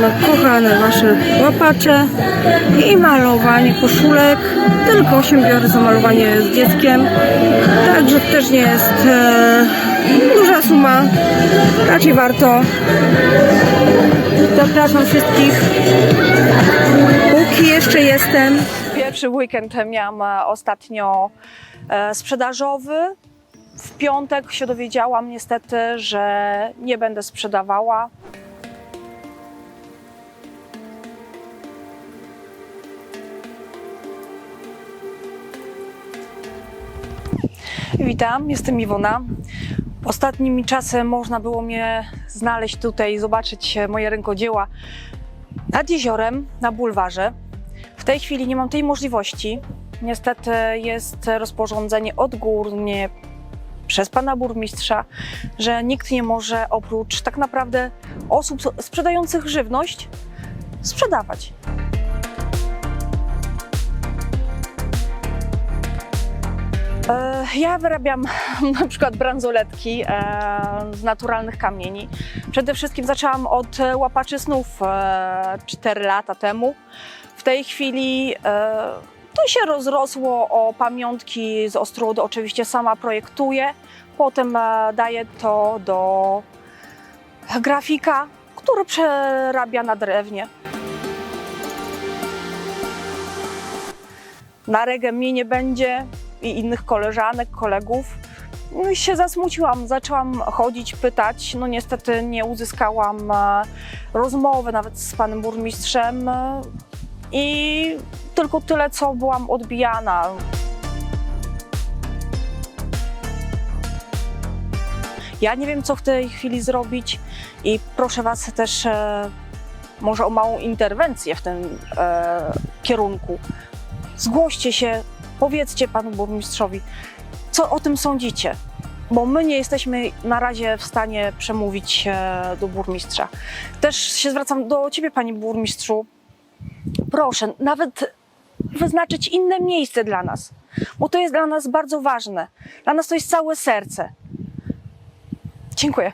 mamy kochane wasze łapacze i malowanie koszulek. Tylko 8 biorę za malowanie z dzieckiem. Także też nie jest e, duża suma. Raczej warto. Zapraszam wszystkich. Póki jeszcze jestem. Pierwszy weekend miałam e, ostatnio e, sprzedażowy. W piątek się dowiedziałam niestety, że nie będę sprzedawała. Witam, jestem Iwona. Ostatnimi czasem można było mnie znaleźć tutaj, zobaczyć moje rękodzieła nad jeziorem, na bulwarze. W tej chwili nie mam tej możliwości. Niestety jest rozporządzenie odgórnie przez pana burmistrza, że nikt nie może oprócz tak naprawdę osób sprzedających żywność sprzedawać. Ja wyrabiam na przykład bransoletki e, z naturalnych kamieni. Przede wszystkim zaczęłam od e, łapaczy snów e, 4 lata temu. W tej chwili e, to się rozrosło o pamiątki z Ostrudy. Oczywiście sama projektuję. Potem e, daję to do grafika, który przerabia na drewnie. Na regę mnie nie będzie i innych koleżanek, kolegów. No i się zasmuciłam, zaczęłam chodzić, pytać. No niestety nie uzyskałam e, rozmowy nawet z panem burmistrzem i tylko tyle, co byłam odbijana. Ja nie wiem, co w tej chwili zrobić i proszę was też e, może o małą interwencję w tym e, kierunku. Zgłoście się, powiedzcie panu burmistrzowi, co o tym sądzicie, bo my nie jesteśmy na razie w stanie przemówić do burmistrza. Też się zwracam do ciebie, panie burmistrzu. Proszę, nawet wyznaczyć inne miejsce dla nas, bo to jest dla nas bardzo ważne. Dla nas to jest całe serce. Dziękuję.